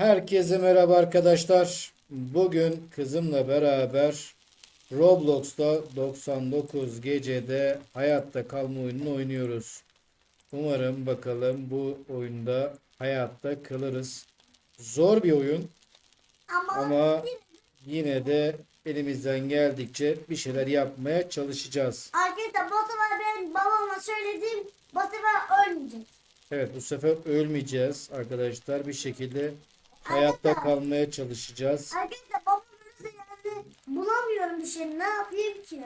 Herkese merhaba arkadaşlar. Bugün kızımla beraber Roblox'ta 99 gecede hayatta kalma oyununu oynuyoruz. Umarım bakalım bu oyunda hayatta kalırız. Zor bir oyun Ama, ama yine de elimizden geldikçe bir şeyler yapmaya çalışacağız. arkadaşlar bu sefer ben babama söyledim. Bu sefer ölmeyecek. Evet bu sefer ölmeyeceğiz arkadaşlar. Bir şekilde hayatta kalmaya çalışacağız. Arkadaşlar babam ölürse yani bulamıyorum bir şey. Ne yapayım ki?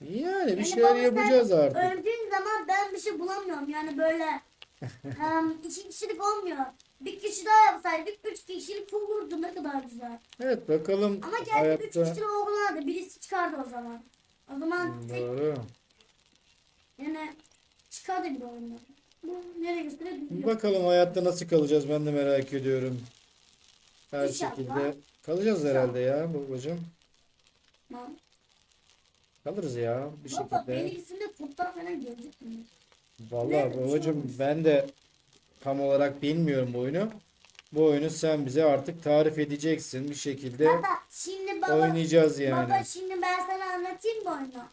Yani bir Yani şeyler yapacağız artık. Öldüğün zaman ben bir şey bulamıyorum. Yani böyle em, iki kişilik olmuyor. Bir kişi daha yapsaydık üç kişilik olurdu ne kadar güzel. Evet bakalım Ama geldi üç hayatta. kişilik olmadı. Birisi çıkardı o zaman. O zaman tek Doğru. yani çıkardı bir oyundan. Bu nereye gösteriyor? Bakalım hayatta nasıl kalacağız ben de merak ediyorum. Her İnşallah. şekilde kalacağız herhalde ya babacığım. Kalırız ya bir Baba şekilde. benimkisinde kurtlar falan mi? Vallahi Evet, babacığım ben de tam olarak bilmiyorum bu oyunu. Bu oyunu sen bize artık tarif edeceksin bir şekilde Baba şimdi baba oynayacağız yani. baba şimdi ben sana anlatayım mı oyunu?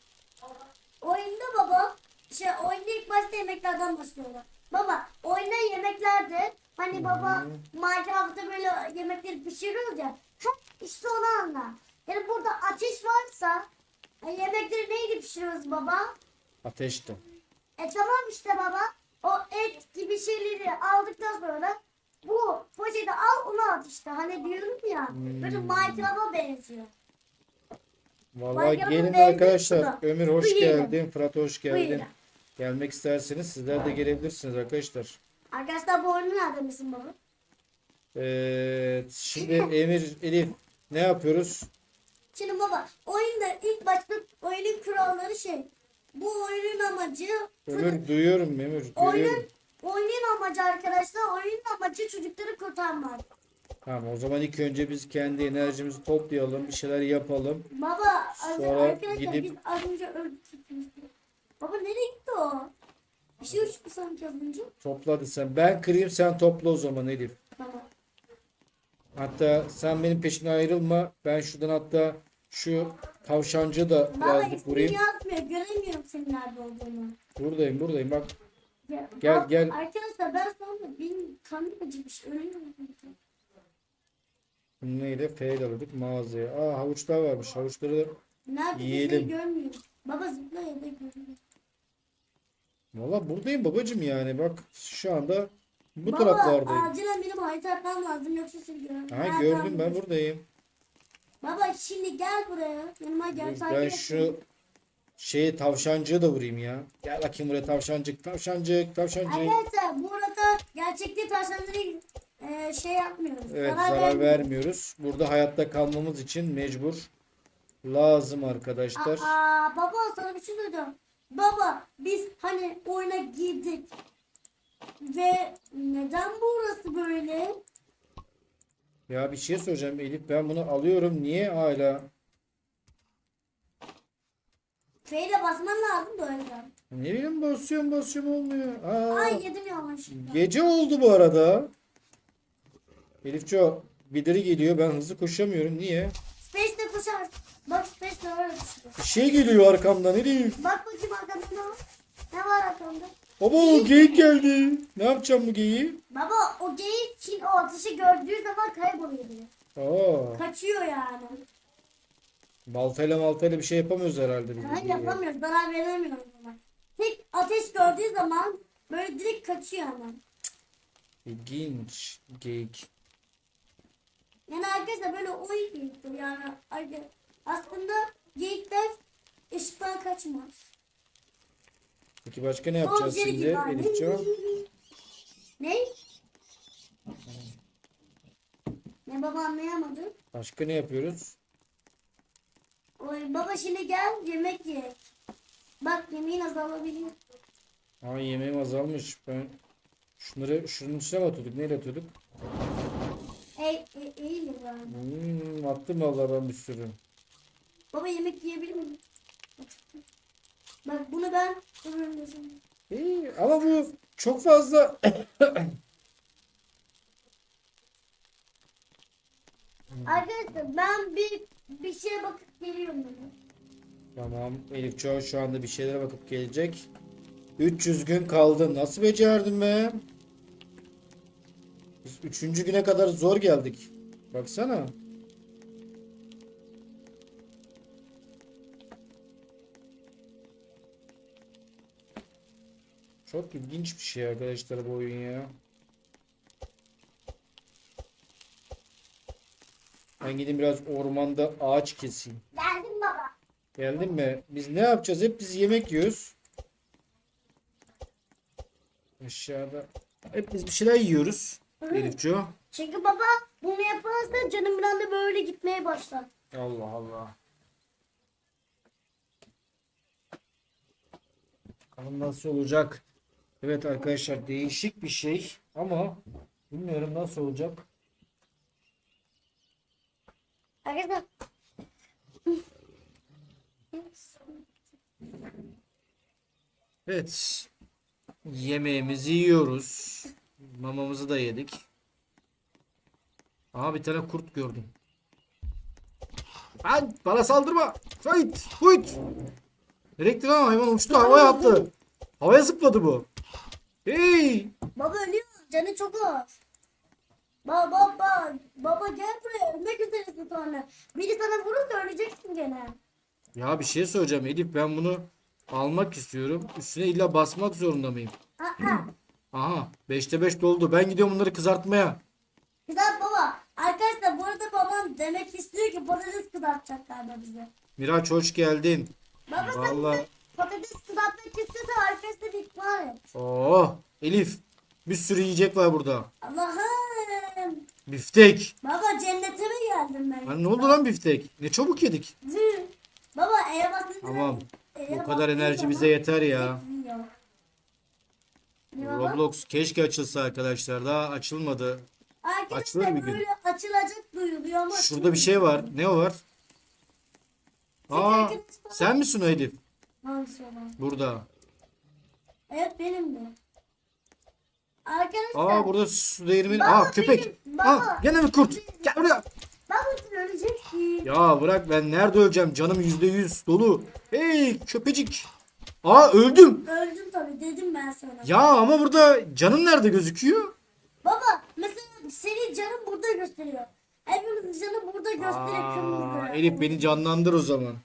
Oyunda baba şey oyunda ilk başta yemeklerden başlıyorlar. Baba oyunda yemeklerde hani baba Minecraft'ta böyle yemekleri pişiriyoruz ya. Heh, işte onu anla. Yani burada ateş varsa e, yemekleri neyle pişiriyoruz baba? Ateşte. E tamam işte baba. O et gibi şeyleri aldıktan sonra bu poşeti al onu at işte. Hani diyorum ya. Böyle Minecraft'a benziyor. Vallahi gelin arkadaşlar. şurada. Ömür hoş Bu yiyelim. geldin. Fırat hoş geldin. yiyelim. Gelmek isterseniz sizler de gelebilirsiniz arkadaşlar. Arkadaşlar bu oyunu nerede misin baba? Evet. Şimdi Emir, Elif ne yapıyoruz? Şimdi baba oyunda ilk başta oyunun kuralları şey. Bu oyunun amacı Ömür duyuyorum Ömür. oyunun Görüyorum. oyunun amacı arkadaşlar oyunun amacı çocukları kurtarmak. Tamam o zaman ilk önce biz kendi enerjimizi toplayalım. Bir şeyler yapalım. Baba az- Sonra arkadaşlar gidip- biz az önce öldük. Baba nereye gitti o? Bir şey uçtu sanki az önce. Topladı sen. Ben kırayım sen topla o zaman Elif. Baba. Hatta sen benim peşine ayrılma. Ben şuradan hatta şu tavşancı da Baba birazcık ismini vurayım. yazmıyor. Göremiyorum senin nerede olduğunu. Buradayım buradayım bak. Ya, Gel, bak, gel. Arkadaşlar ben sonra benim karnım acımış. Ölüyorum. Neyle? F ile aldık mağazaya. Aa havuçlar varmış. Havuçları da Nerede Yiyelim. Yiyelim. görmüyorum. Baba zıpla ya da görmüyor. Valla buradayım babacım yani bak şu anda bu Baba taraflardayım. acilen benim harita atmam lazım yoksa seni göremem. Ha Nereden gördüm ben biliyorsun? buradayım. Baba şimdi gel buraya. Yanıma gel. Dur, takip Ben et şu şeyi tavşancığı da vurayım ya. Gel bakayım buraya tavşancık tavşancık tavşancık. Arkadaşlar bu arada gerçekte tavşanları e, şey yapmıyoruz. Evet zarar zarar vermiyoruz. vermiyoruz. Burada hayatta kalmamız için mecbur. Lazım arkadaşlar. Aa, baba sana bir şey söyleyeceğim. Baba biz hani oyuna girdik. Ve neden burası böyle? Ya bir şey soracağım Elif ben bunu alıyorum. Niye hala? Feyle basman lazım yüzden. Ne bileyim basıyorum basıyorum olmuyor. Aa, Ay yedim yanlışlıkla. gece oldu bu arada. Elifço birileri geliyor. Ben hızlı koşamıyorum. Niye? Space'de Bak Space'de öyle düşüyor. Bir şey geliyor arkamdan Elif. Bak bakayım arkamda ne var? Ne var arkamda? Baba o geyik geldi. Ne yapacağım bu geyiği? Baba o geyik için o atışı gördüğü zaman kayboluyor diyor. Aa, Kaçıyor yani. baltayla maltayla bir şey yapamıyoruz herhalde biz. bu Ben geyiğe. yapamıyoruz. Zarar veremiyoruz ona. Tek ateş gördüğü zaman böyle direkt kaçıyor hemen. İlginç geyik. Yani arkadaşlar böyle oyun geyiktir yani. Aslında geyikler ışıktan kaçmaz. Peki başka ne yapacağız Objeli şimdi. Elifço? Ne? Ne baba anlayamadı. Başka ne yapıyoruz? Oy baba şimdi gel yemek ye. Bak yemeğin azalabiliyor. Aa yemeğim azalmış. Ben şunları şunun üstüne mi atıyorduk? Neyle atıyorduk? Ey, ey, eğil ya bari. Hmm, attım vallahi ben bir sürü. Baba yemek yiyebilir miyim? Bak bunu ben. İyi, ama bu çok fazla Arkadaşlar ben bir bir şeye bakıp geliyorum. Tamam. Elif Çoğu şu anda bir şeylere bakıp gelecek. 300 gün kaldı. Nasıl becerdin be? 3. güne kadar zor geldik. Baksana. Çok ilginç bir şey arkadaşlar bu oyun ya. Ben gideyim biraz ormanda ağaç keseyim. Geldim baba. Geldin mi? Biz ne yapacağız? Hep biz yemek yiyoruz. Aşağıda. Hep biz bir şeyler yiyoruz. Elifço. Çünkü baba bunu yaparsa canım bir anda böyle gitmeye başlar. Allah Allah. Bakalım nasıl olacak. Evet arkadaşlar değişik bir şey ama bilmiyorum nasıl olacak. Arkadaşlar. Evet. Yemeğimizi yiyoruz. Mamamızı da yedik. Aha bir tane kurt gördüm. Lan bana saldırma. Hayt, huyt. Nereye gitti lan hayvan uçtu havaya attı. Havaya zıpladı bu. Hey. Baba ölüyor. Canı çok az. Baba baba baba gel buraya ölmek üzeresin sonra. Biri sana vurursa öleceksin gene. Ya bir şey söyleyeceğim Elif ben bunu almak istiyorum. Üstüne illa basmak zorunda mıyım? Aa, Aha 5'te 5 doldu. Ben gidiyorum bunları kızartmaya. güzel baba. Arkadaşlar bu arada babam demek istiyor ki patates kızartacak galiba bize. Miraç hoş geldin. Baba sen Vallahi bize patates kızartmak istiyorsa arkadaşlar ikmal et. Oh Elif bir sürü yiyecek var burada. Allah'ım. Biftek. Baba cennete mi geldim ben? Lan ne oldu lan biftek? Ne çabuk yedik. Zı. Baba E'ye basınca Tamam. Bu kadar enerji bize yeter ya. Yiyor. Ne baba? Roblox keşke açılsa arkadaşlar. Daha açılmadı. Açılır Arkadaşlar bir gün. böyle açılacak duyuluyor ama Şurada bir şey var. Ne o var? Aa, sen misin o Elif? Hangisi olan? Burada. Evet benim de. Arkadaşlar. Aa burada su değirmeni. Baba, Aa köpek. benim- baba. Aa gene bir kurt. Gel buraya. Babacım ölecek ki. Ya bırak ben nerede öleceğim? Canım yüzde yüz dolu. Hey köpecik. Aa öldüm. Öldüm tabii dedim ben sana. Ya ama burada canım nerede gözüküyor? Baba mesela senin canın burada gösteriyor. Hepimizin canı burada gösteriyor Aa, kırmızı. Elif beni canlandır o zaman.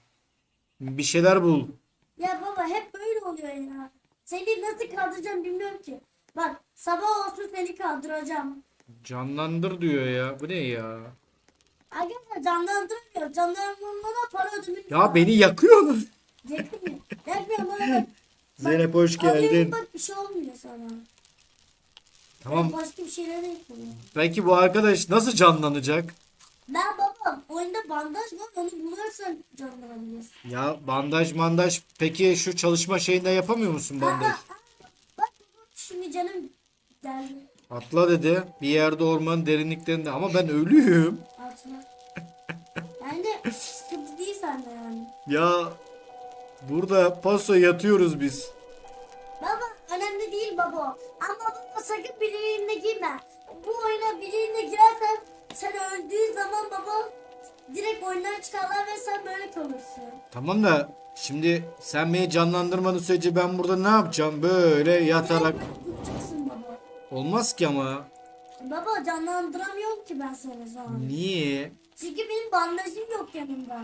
Bir şeyler bul. Ya baba hep böyle oluyor ya. Seni nasıl kaldıracağım bilmiyorum ki. Bak sabah olsun seni kaldıracağım. Canlandır diyor ya. Bu ne ya? Arkadaşlar canlandırmıyor. Canlandırmana para ödülü. Ya beni yakıyorlar. Bana bak. Zeynep hoş geldin. bak bir şey olmuyor sana. Tamam. Başka bir şeyler de yapmıyor. Peki bu arkadaş nasıl canlanacak? Ben babam oyunda bandaj var onu bulursan canlanabilirsin. Ya bandaj mandaj. Peki şu çalışma şeyinde yapamıyor musun bandaj? Aa, aa, Bak şimdi canım geldi Atla dedi. Bir yerde ormanın derinliklerinde. Ama ben ölüyüm. altına. Yani de sıkıntı değil sende yani. Ya burada paso yatıyoruz biz. Baba önemli değil baba. Ama baba sakın bileğinle girme. Bu oyuna bileğinle girersen sen öldüğün zaman baba direkt oyundan çıkarlar ve sen böyle kalırsın. Tamam da şimdi sen beni canlandırmadığın sürece ben burada ne yapacağım? Böyle yatarak. Tutacaksın baba. Olmaz ki ama. Baba canlandıramıyorum ki ben seni an. Niye? Çünkü benim bandajım yok yanımda.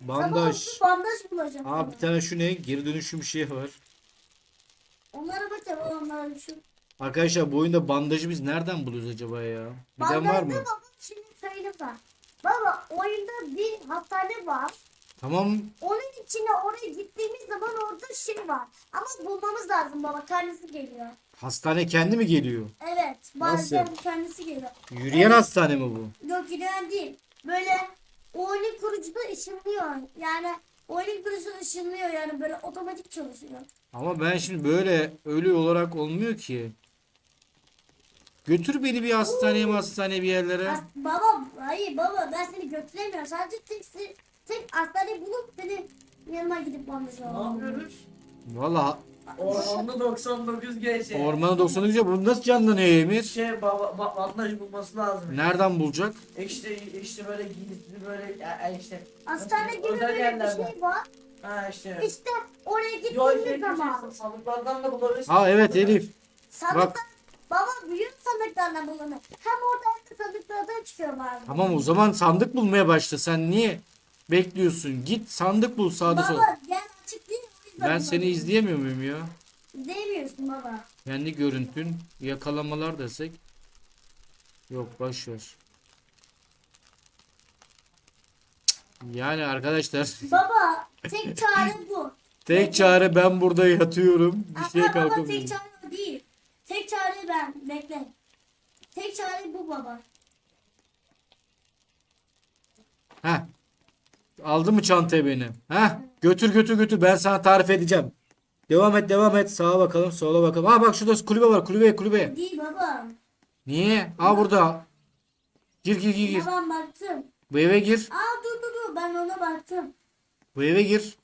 Sabah Bandaj. olsun bandaj bulacağım. Aa bir tane şu ne? Geri dönüşüm şey var. Onlara bakacağım onlara şu. Arkadaşlar bu oyunda bandajı biz nereden buluyoruz acaba ya? Bilen var mı? Bandajda baba şimdi söyleyeyim ben. Baba oyunda bir hastane var. Tamam. Onun içine oraya gittiğimiz zaman orada şey var. Ama bulmamız lazım baba. Kendisi geliyor. Hastane kendi mi geliyor? Evet. Bazen Nasıl? kendisi geliyor. Yürüyen hastane mi bu? Yok gideyen değil. Böyle oyunun kurucusu da ışınlıyor. Yani oyunun kurucusu ışınlıyor yani böyle otomatik çalışıyor. Ama ben şimdi böyle ölü olarak olmuyor ki. Götür beni bir hastaneye hastaneye bir yerlere. As- baba hayır baba ben seni götüremiyorum. Sadece tek, tek hastane bulup seni yanıma gidip bandaj alalım. Valla Ormanda 99 gece. Ormana 99 ya bu nasıl canlanıyor Emir? Şey baba ba, bandaj bulması lazım. Nereden bulacak? İşte işte böyle giysi böyle ya, ya işte. Hastane gibi Özel böyle bir yerlerden. şey var. Ha işte. İşte oraya Yo gittiğimiz şey zaman. sandıklardan da bulabilirsin. Ha evet Elif. Sandıklar, baba büyük sandıklardan bulunur. Hem orada hem de sandıklardan çıkıyor bazen. Tamam o zaman sandık bulmaya başla. Sen niye bekliyorsun? Git sandık bul sağda sol. Baba gel açık değil. o yüzden Ben seni izleyemiyor muyum ya? İzleyemiyorsun baba. Kendi görüntün, yakalamalar desek. Yok boş ver. Yani arkadaşlar Baba tek çare bu. tek çare ben burada yatıyorum. Bir şey Ama baba tek kalkamıyorum. çare o değil. Tek çare ben. Bekle. Tek çare bu baba. Heh. Aldın mı çantayı beni? Heh. Götür götür götür ben sana tarif edeceğim. Devam et devam et. Sağa bakalım sola bakalım. Ha bak şurada kulübe var kulübe kulübe. Değil baba. Niye? Aa burada. Gir gir gir gir. Tamam baktım. Bu eve gir. Aa dur dur dur ben ona baktım. Bu eve gir.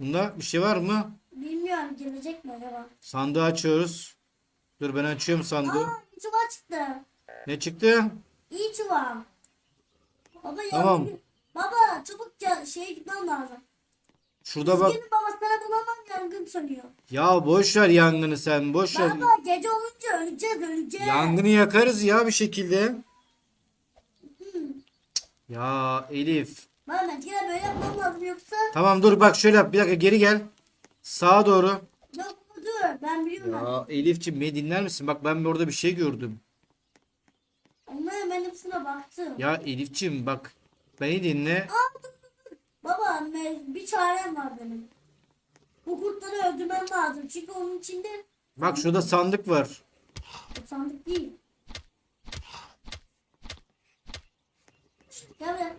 Bunda bir şey var mı? Bilmiyorum gelecek mi acaba? Sandığı açıyoruz. Dur ben açıyorum sandığı. Aa çuval çıktı. Ne çıktı? İyi çuval. Baba ya. Tamam. Baba çabuk ya, şeye gitmem lazım. Şurada bak. Gelin baba sana bulamam yangın sönüyor. Ya boş ver yangını sen boş ver. Baba gece olunca öleceğiz öleceğiz. Yangını yakarız ya bir şekilde. Ya Elif. Baba yine böyle yapmam lazım yoksa. Tamam dur bak şöyle yap. Bir dakika geri gel. Sağa doğru. Yok baba dur ben biliyorum. Ya Elif'ciğim beni dinler misin? Bak ben orada bir şey gördüm. Onların ben hepsine baktım. Ya Elif'ciğim bak. Beni dinle. Aa, dur. Baba bir çarem var benim. Bu kurtları öldürmem lazım. Çünkü onun içinde Bak şurada sandık var. sandık değil. Gel buraya.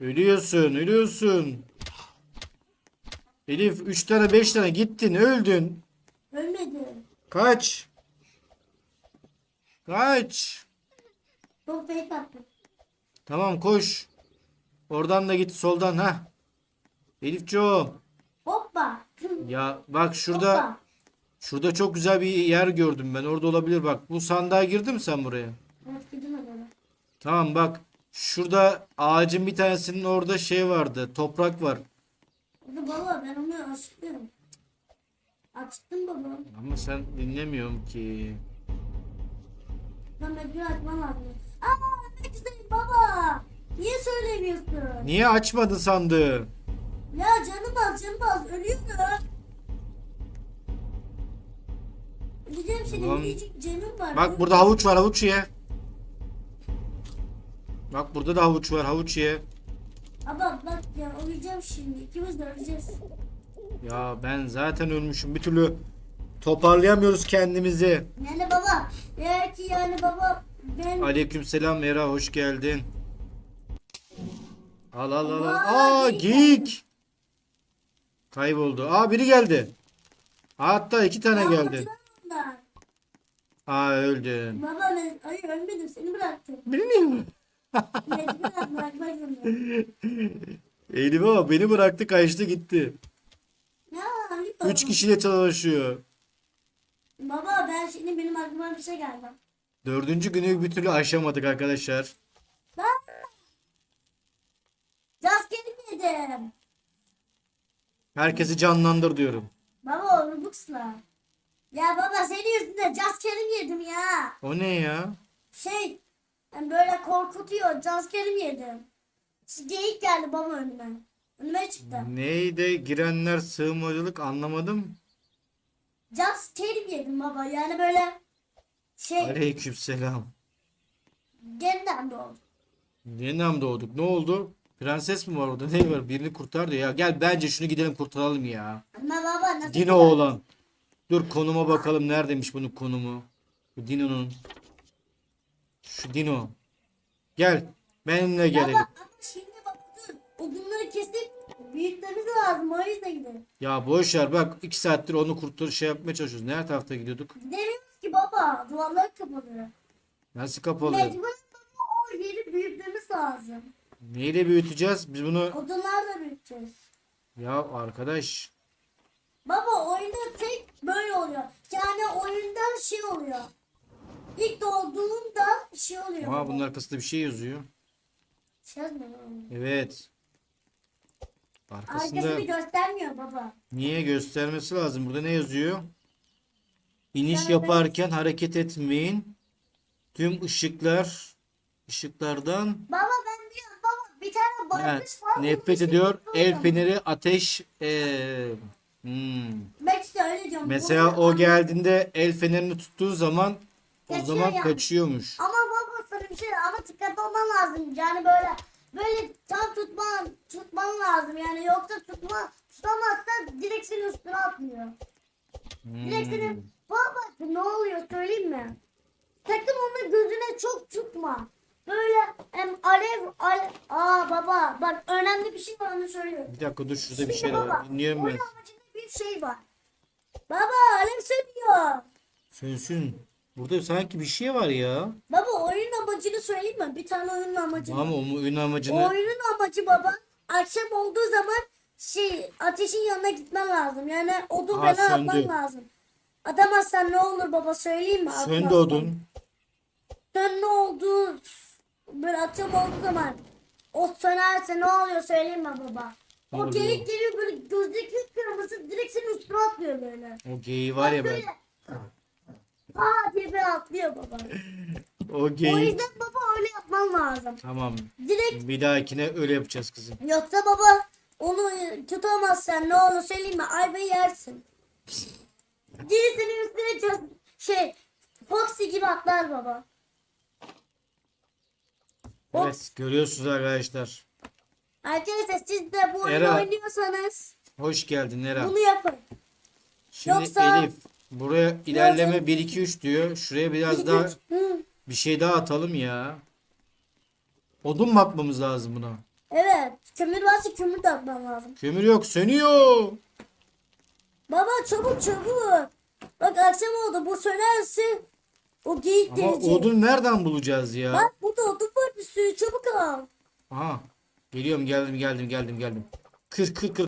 Ölüyorsun, ölüyorsun. Elif 3 tane 5 tane gittin, öldün. Ölmedi. Kaç. Kaç. Çok fake attım. Tamam koş. Oradan da git soldan ha. Elifciğim. Hoppa. Ya bak şurada Hoppa. şurada çok güzel bir yer gördüm ben. Orada olabilir bak. Bu sandığa girdin mi sen buraya? Evet gidin hadi. Tamam bak. Şurada ağacın bir tanesinin orada şey vardı. Toprak var. Hadi baba ben onu açtım. Açtım baba. Ama sen dinlemiyorum ki. Ben mecbur açmam lazım. Aa ne güzel baba. Niye söylemiyorsun? Niye açmadın sandığı? Ya canım az canım az ölüyorum. Öleceğim senin Ulan. minicik canım var. Bak burada havuç var havuç ye. Bak burada da havuç var havuç ye. Ama bak ya öleceğim şimdi. İkimiz de öleceğiz. Ya ben zaten ölmüşüm bir türlü toparlayamıyoruz kendimizi. Yani baba. Eğer ki yani baba ben Aleykümselam Mera hoş geldin. Al al al. al. Aa, geyik. Kayboldu. Aa biri geldi. Hatta iki tane Ya, geldi. ben. Aa öldün. Baba ben hayır ölmedim seni bıraktım. Beni Mecburen bırakmak zorundayım. Ama beni bıraktı kaçtı gitti. Ya. Üç kişiyle çalışıyor. Baba ben şimdi benim aklıma bir şey geldi. Dördüncü günü bir türlü aşamadık arkadaşlar. Ben Gaz yedim. Herkesi canlandır diyorum. Baba onu buksla. Ya baba senin yüzünden caz kelim yedim ya. O ne ya? Şey yani böyle korkutuyor caz kelim yedim. Geyik geldi baba önüme. Önüme çıktı. Neydi girenler sığınmacılık anlamadım. Caz kelim yedim baba yani böyle şey Aleykümselam. yeniden doğdu. Yeniden doğduk. Ne oldu? Prenses mi var orada? Ne var? Birini kurtar diyor. Ya gel bence şunu gidelim kurtaralım ya. Ama baba nasıl Dino oğlan. Dur konuma bakalım neredeymiş bunun konumu. Bu Dino'nun. Şu Dino. Gel. Benimle gel. Baba ama şimdi baba dur. Odunları kesip büyütmemiz lazım o yüzden gidelim. Ya boş ver bak iki saattir onu kurtar şey yapmaya çalışıyoruz. Nerede tarafta gidiyorduk? Gidemiyoruz ki baba. Duvarlar kapalı. Nasıl kapalı? Mecburen baba o yeri büyütmemiz lazım. Neyle büyüteceğiz? Biz bunu Odunlarla büyüteceğiz. ya arkadaş Baba oyunda tek böyle oluyor. Yani oyunda şey oluyor. İlk doğduğunda şey oluyor. Aa baba. bunun arkasında bir şey yazıyor. Şey yazmıyor. Evet. Arkasında Arkasını göstermiyor baba. niye göstermesi lazım? Burada ne yazıyor? İniş yaparken hareket etmeyin. Tüm ışıklar ışıklardan baba bir tane ha, baykuş var. nefret ediyor. El feneri ateş eee, hmm. Ben işte öyle diyorum. Mesela o geldiğinde el fenerini tuttuğu zaman o Kaçıyor zaman yani. kaçıyormuş. Ama baba sana bir şey ama dikkatli olman lazım. Yani böyle böyle tam tutman tutman lazım. Yani yoksa tutma tutamazsan direkt senin üstüne atlıyor. Direkt Hmm. senin baba ne oluyor söyleyeyim mi? Sakın onun gözüne çok tutma. Alev aa baba bak önemli bir şey var onu söylüyorum. Bir dakika dur şurada bir şey var. Dinliyorum ben. Oyun amacında bir şey var. Baba alev sönüyor. Sönsün. Burada sanki bir şey var ya. Baba oyun amacını söyleyeyim mi? Bir tane oyunun amacı var. Ama o oyun amacını Oyunun amacı baba akşam olduğu zaman şey ateşin yanına gitmen lazım. Yani odun Ha, falan atman söndü. lazım. Atamazsan ne olur baba söyleyeyim mi? söndü Atmazsan. odun. Sen ne oldu? Böyle akşam olduğu zaman o sönerse ne oluyor söyleyeyim mi baba? Ne O oluyor? geyik geliyor böyle gözdeki kırmızı direkt senin üstüne atlıyor böyle. O geyi var ya ben. Böyle, Aa diye böyle atlıyor baba. O O yüzden baba öyle yapman lazım. Tamam. Direkt Bir dahakine öyle yapacağız kızım. Yoksa baba onu tutamazsan ne olur söyleyeyim mi? Ayvayı yersin. Geri senin üstüne çöz, şey Foxy gibi atlar baba. Evet görüyorsunuz arkadaşlar. Arkadaşlar siz de bu oyunu Era. oynuyorsanız Hoş geldin Nera. bunu yapın. Şimdi Yoksa- Elif buraya ilerleme 1 2 3 diyor. Şuraya biraz daha Hı. bir şey daha atalım ya. Odun mu atmamız lazım buna? Evet. Kömür varsa kömür de atman lazım. Kömür yok sönüyor. Baba çabuk çabuk. Bak akşam oldu. Bu sönerse o geyik Ama gelecek. odun nereden bulacağız ya? Bak burada odun var bir sürü. Çabuk al. Aha. Geliyorum geldim geldim geldim geldim. Kır kır kır